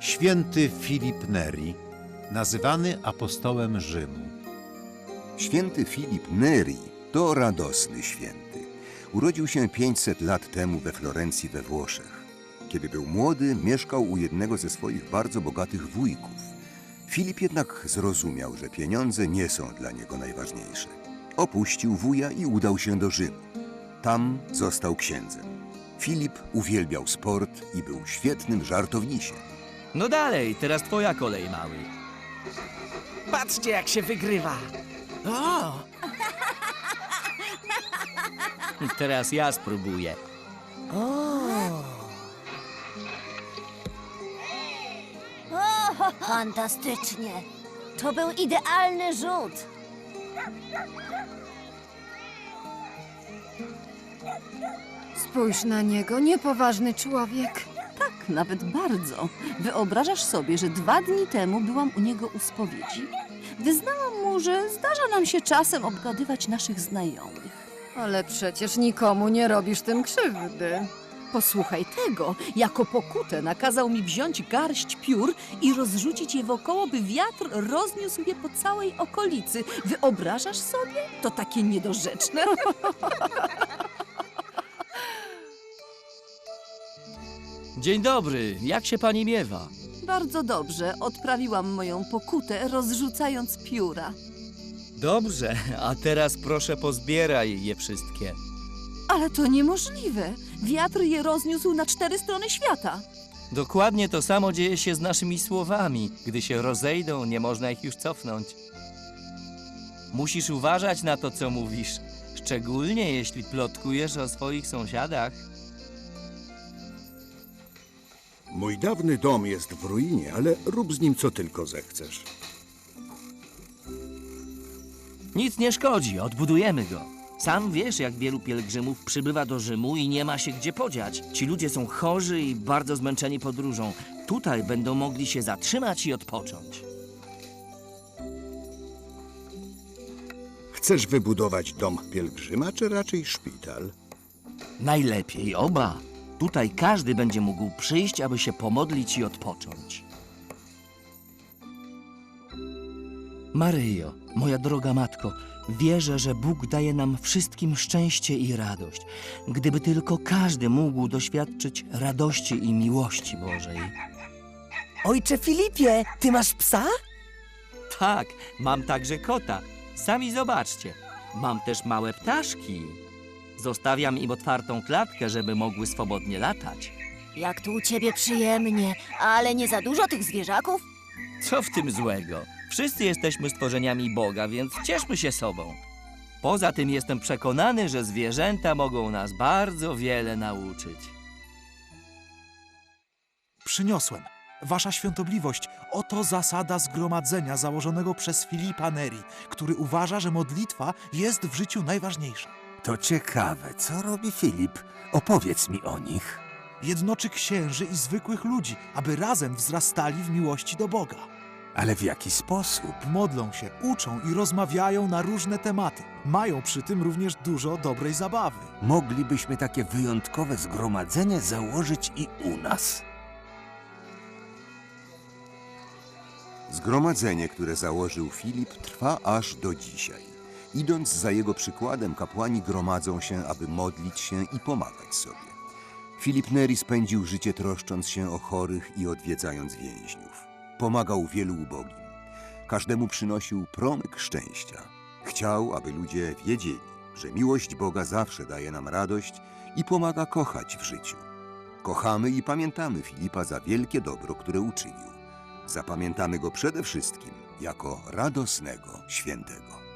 Święty Filip Neri, nazywany apostołem Rzymu. Święty Filip Neri to radosny święty. Urodził się 500 lat temu we Florencji we Włoszech. Kiedy był młody, mieszkał u jednego ze swoich bardzo bogatych wujków. Filip jednak zrozumiał, że pieniądze nie są dla niego najważniejsze. Opuścił wuja i udał się do Rzymu. Tam został księdzem. Filip uwielbiał sport i był świetnym żartownisiem. No dalej, teraz twoja kolej, mały. Patrzcie, jak się wygrywa. O! Teraz ja spróbuję. Fantastycznie. To był idealny rzut. Spójrz na niego, niepoważny człowiek. Tak, nawet bardzo. Wyobrażasz sobie, że dwa dni temu byłam u niego u spowiedzi? Wyznałam mu, że zdarza nam się czasem obgadywać naszych znajomych. Ale przecież nikomu nie robisz tym krzywdy. Posłuchaj tego, jako pokutę nakazał mi wziąć garść piór i rozrzucić je wokoło, by wiatr rozniósł je po całej okolicy. Wyobrażasz sobie? To takie niedorzeczne. Dzień dobry, jak się pani miewa? Bardzo dobrze, odprawiłam moją pokutę, rozrzucając pióra. Dobrze, a teraz proszę pozbieraj je wszystkie. Ale to niemożliwe. Wiatr je rozniósł na cztery strony świata. Dokładnie to samo dzieje się z naszymi słowami. Gdy się rozejdą, nie można ich już cofnąć. Musisz uważać na to, co mówisz, szczególnie jeśli plotkujesz o swoich sąsiadach. Mój dawny dom jest w ruinie, ale rób z nim co tylko zechcesz. Nic nie szkodzi, odbudujemy go. Sam wiesz, jak wielu pielgrzymów przybywa do Rzymu i nie ma się gdzie podziać. Ci ludzie są chorzy i bardzo zmęczeni podróżą. Tutaj będą mogli się zatrzymać i odpocząć. Chcesz wybudować dom pielgrzyma, czy raczej szpital? Najlepiej oba. Tutaj każdy będzie mógł przyjść, aby się pomodlić i odpocząć. Maryjo, moja droga matko, wierzę, że Bóg daje nam wszystkim szczęście i radość. Gdyby tylko każdy mógł doświadczyć radości i miłości Bożej. Ojcze Filipie, ty masz psa? Tak, mam także kota. Sami zobaczcie. Mam też małe ptaszki. Zostawiam im otwartą klatkę, żeby mogły swobodnie latać. Jak tu u ciebie przyjemnie, ale nie za dużo tych zwierzaków? Co w tym złego? Wszyscy jesteśmy stworzeniami Boga, więc cieszmy się sobą. Poza tym jestem przekonany, że zwierzęta mogą nas bardzo wiele nauczyć. Przyniosłem. Wasza świątobliwość, oto zasada zgromadzenia założonego przez Filipa Neri, który uważa, że modlitwa jest w życiu najważniejsza. To ciekawe, co robi Filip? Opowiedz mi o nich. Jednoczy księży i zwykłych ludzi, aby razem wzrastali w miłości do Boga. Ale w jaki sposób? Modlą się, uczą i rozmawiają na różne tematy. Mają przy tym również dużo dobrej zabawy. Moglibyśmy takie wyjątkowe zgromadzenie założyć i u nas. Zgromadzenie, które założył Filip, trwa aż do dzisiaj. Idąc za jego przykładem, kapłani gromadzą się, aby modlić się i pomagać sobie. Filip Neri spędził życie troszcząc się o chorych i odwiedzając więźniów. Pomagał wielu ubogim. Każdemu przynosił promyk szczęścia. Chciał, aby ludzie wiedzieli, że miłość Boga zawsze daje nam radość i pomaga kochać w życiu. Kochamy i pamiętamy Filipa za wielkie dobro, które uczynił. Zapamiętamy go przede wszystkim jako radosnego świętego.